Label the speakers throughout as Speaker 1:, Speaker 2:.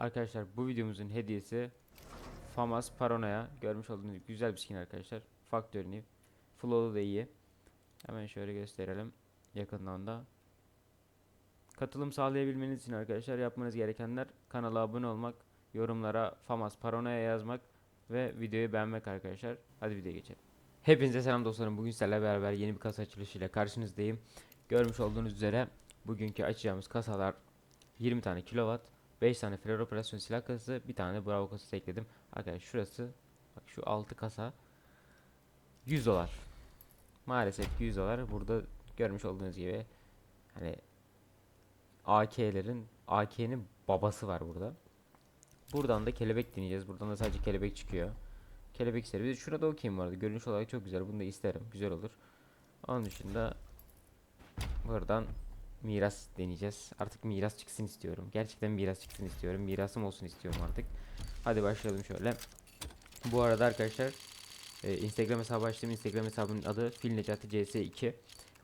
Speaker 1: Arkadaşlar bu videomuzun hediyesi Famas Paranoia. Görmüş olduğunuz güzel bir skin arkadaşlar. Factory New. Flow'u da iyi. Hemen şöyle gösterelim. Yakından da. Katılım sağlayabilmeniz için arkadaşlar yapmanız gerekenler kanala abone olmak, yorumlara Famas Paranoia yazmak ve videoyu beğenmek arkadaşlar. Hadi videoya geçelim. Hepinize selam dostlarım. Bugün sizlerle beraber yeni bir kasa açılışıyla karşınızdayım. Görmüş olduğunuz üzere bugünkü açacağımız kasalar 20 tane kilowatt, 5 tane Ferrero operasyon silah kasası, bir tane Bravo kasası ekledim. Arkadaşlar şurası, bak şu 6 kasa 100 dolar. Maalesef ki 100 dolar. Burada görmüş olduğunuz gibi hani AK'lerin AK'nin babası var burada. Buradan da kelebek deneyeceğiz. Buradan da sadece kelebek çıkıyor. Kelebek de Şurada okeyim vardı. Görünüş olarak çok güzel. Bunu da isterim. Güzel olur. Onun dışında buradan miras deneyeceğiz. Artık miras çıksın istiyorum. Gerçekten miras çıksın istiyorum. Mirasım olsun istiyorum artık. Hadi başlayalım şöyle. Bu arada arkadaşlar e, Instagram hesabı açtım. Instagram hesabının adı Fil Necati CS2.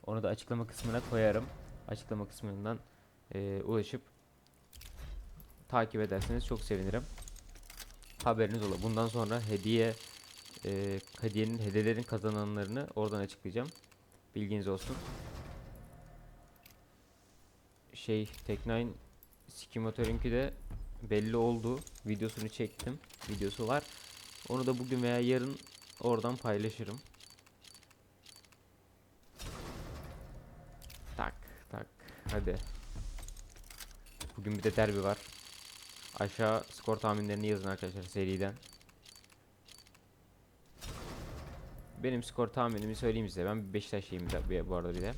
Speaker 1: Onu da açıklama kısmına koyarım. Açıklama kısmından e, ulaşıp takip ederseniz çok sevinirim. Haberiniz olur. Bundan sonra hediye e, hediyenin hediyelerin kazananlarını oradan açıklayacağım. Bilginiz olsun. Şey Tek9 Skimotor'unki de belli oldu. Videosunu çektim. Videosu var. Onu da bugün veya yarın oradan paylaşırım. Tak tak hadi. Bugün bir de derbi var. Aşağı skor tahminlerini yazın arkadaşlar seriden. Benim skor tahminimi söyleyeyim size. Ben Beşiktaşlıyım bu arada bir de.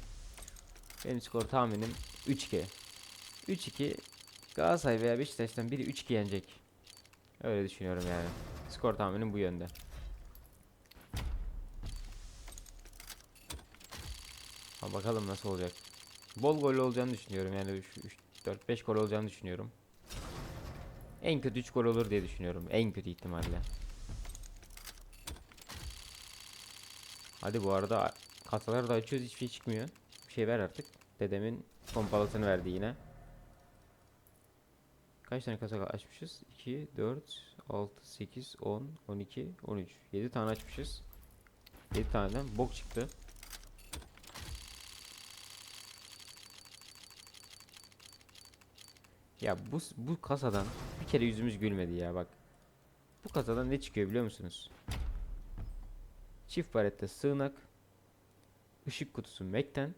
Speaker 1: Benim skor tahminim 3-2. 3-2 Galatasaray veya Beşiktaş'tan biri 3-2 yenecek. Öyle düşünüyorum yani. Skor tahminim bu yönde. Ha bakalım nasıl olacak. Bol gol olacağını düşünüyorum yani 3 4 5 gol olacağını düşünüyorum. En kötü 3 gol olur diye düşünüyorum. En kötü ihtimalle. Hadi bu arada kasaları da açıyoruz hiçbir şey çıkmıyor. Bir şey ver artık. Dedemin pompalısını verdi yine. Kaç tane kasa açmışız? 2, 4, 6, 8, 10, 12, 13. 7 tane açmışız. 7 taneden bok çıktı. Ya bu bu kasadan bir kere yüzümüz gülmedi ya bak. Bu kasadan ne çıkıyor biliyor musunuz? Çift barette sığınak, ışık kutusu Mac'ten,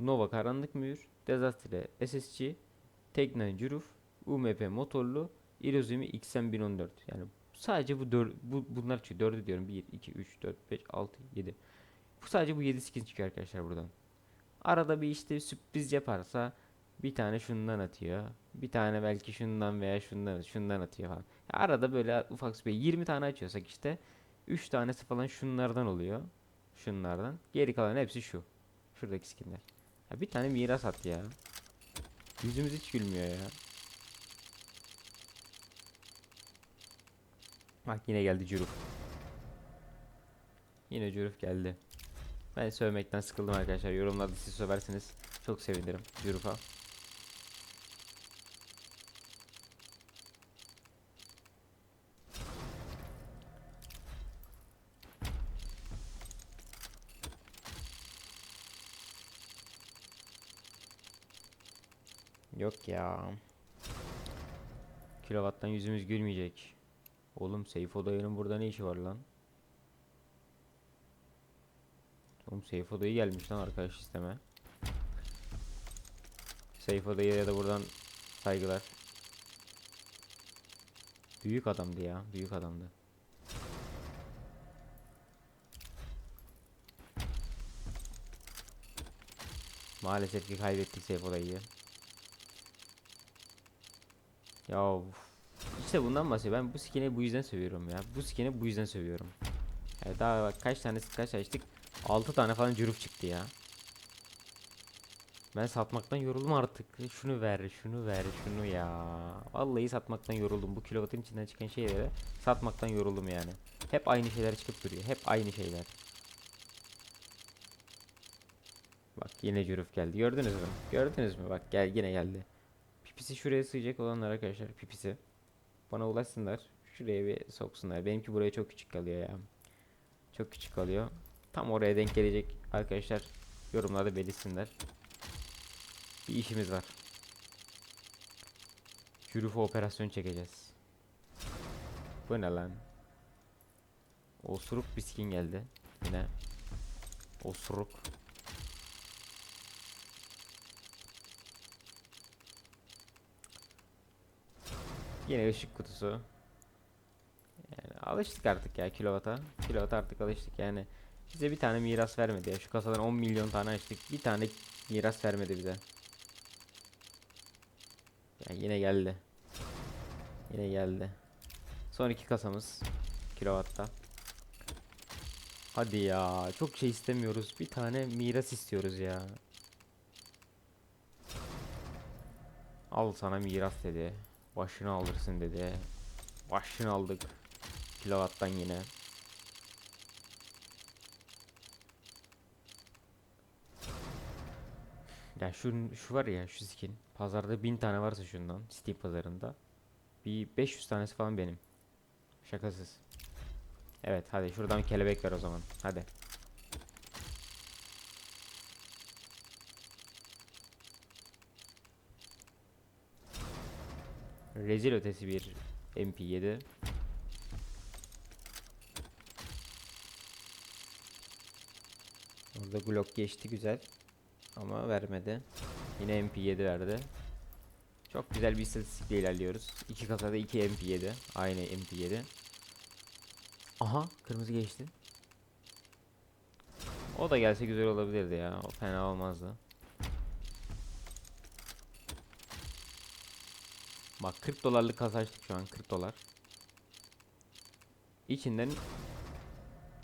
Speaker 1: Nova karanlık mühür, Desastre SSC, Tek9 Juruf, UMP motorlu, Irozumi XM 1014. Yani sadece bu dör, bu bunlar çıkıyor. 4'ü diyorum. 1 2 3 4 5 6 7. Bu sadece bu 7 skin çıkıyor arkadaşlar buradan. Arada bir işte sürpriz yaparsa bir tane şundan atıyor. Bir tane belki şundan veya şundan şundan atıyor falan. Arada böyle ufak bir 20 tane açıyorsak işte 3 tanesi falan şunlardan oluyor. Şunlardan. Geri kalan hepsi şu. Şuradaki skinler. Ya bir tane miras at ya. Yüzümüz hiç gülmüyor ya. Bak yine geldi Curuf. Yine Curuf geldi. Ben sövmekten sıkıldım arkadaşlar. Yorumlarda siz söverseniz çok sevinirim Curuf'a. Yok ya. Kilovattan yüzümüz gülmeyecek. Oğlum Seyfo dayının burada ne işi var lan? Oğlum Seyfo dayı gelmiş lan arkadaş isteme. Seyfo dayıya da buradan saygılar. Büyük adamdı ya, büyük adamdı. Maalesef ki kaybettik Seyfo dayıyı. Ya işte bundan bahsediyor. Ben bu skin'i bu yüzden seviyorum ya. Bu skin'i bu yüzden seviyorum. Ya daha bak kaç tane kaç açtık? 6 tane falan cüruf çıktı ya. Ben satmaktan yoruldum artık. Şunu ver, şunu ver, şunu ya. Vallahi satmaktan yoruldum. Bu kilovatın içinden çıkan şeyleri satmaktan yoruldum yani. Hep aynı şeyler çıkıp duruyor. Hep aynı şeyler. Bak yine cüruf geldi. Gördünüz mü? Gördünüz mü? Bak gel yine geldi. Pipisi şuraya sığacak olanlar arkadaşlar pipisi. Bana ulaşsınlar. Şuraya bir soksunlar. Benimki buraya çok küçük kalıyor ya. Çok küçük kalıyor. Tam oraya denk gelecek arkadaşlar. Yorumlarda belirsinler. Bir işimiz var. Jürüfe operasyon çekeceğiz. Bu ne lan? Osuruk biskin geldi. Yine. Osuruk. Yine ışık kutusu. Yani alıştık artık ya kilovata. Kilovata artık alıştık yani. Bize bir tane miras vermedi ya. Şu kasadan 10 milyon tane açtık. Bir tane miras vermedi bize. Ya yine geldi. Yine geldi. Son iki kasamız kilovatta. Hadi ya çok şey istemiyoruz. Bir tane miras istiyoruz ya. Al sana miras dedi. Başını alırsın dedi. Başını aldık. Kilovattan yine. Ya şu, şu var ya şu skin. Pazarda bin tane varsa şundan. Steam pazarında. Bir 500 tanesi falan benim. Şakasız. Evet hadi şuradan kelebek ver o zaman. Hadi. Rezil ötesi bir MP7. Orada Glock geçti güzel. Ama vermedi. Yine MP7 verdi. Çok güzel bir istatistikle ilerliyoruz. İki kasada 2 MP7. Aynı MP7. Aha kırmızı geçti. O da gelse güzel olabilirdi ya. O fena olmazdı. Bak 40 dolarlık kasa açtık şu an 40 dolar. İçinden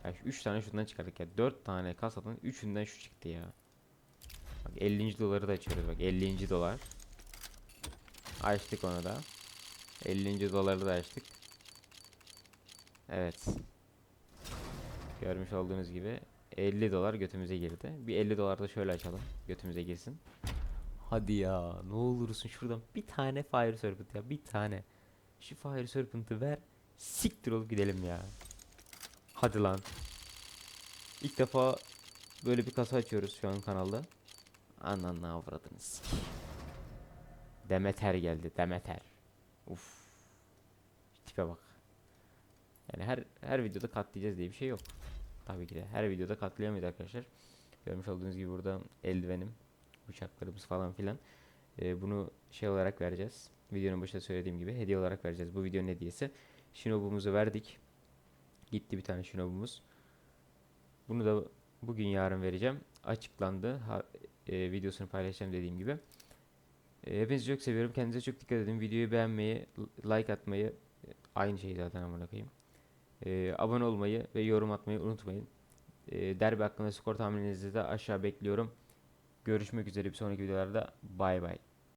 Speaker 1: ya 3 tane şundan çıkardık ya. 4 tane kasadan 3'ünden şu çıktı ya. Bak 50. doları da açıyoruz bak 50. dolar. Açtık onu da. 50. doları da açtık. Evet. Görmüş olduğunuz gibi 50 dolar götümüze girdi. Bir 50 dolar da şöyle açalım. Götümüze girsin. Hadi ya ne olursun şuradan bir tane Fire Serpent ya bir tane. Şu Fire Serpent'ı ver. Siktir olup gidelim ya. Hadi lan. İlk defa böyle bir kasa açıyoruz şu an kanalda. Ananı avradını sik. Demeter geldi Demeter. Uf. Tipe bak. Yani her her videoda katlayacağız diye bir şey yok. Tabii ki de her videoda katlayamayız arkadaşlar. Görmüş olduğunuz gibi burada eldivenim, bıçaklarımız falan filan. Ee, bunu şey olarak vereceğiz. Videonun başında söylediğim gibi hediye olarak vereceğiz. Bu videonun hediyesi. Shinobumuzu verdik. Gitti bir tane Shinobumuz. Bunu da bugün yarın vereceğim. Açıklandı. Ha, e, videosunu paylaşacağım dediğim gibi. E, hepinizi çok seviyorum. Kendinize çok dikkat edin. Videoyu beğenmeyi, like atmayı e, aynı şey zaten amına koyayım. E, abone olmayı ve yorum atmayı unutmayın. E, derbi hakkında skor tahmininizi de aşağı bekliyorum. Görüşmek üzere bir sonraki videolarda. Bay bay.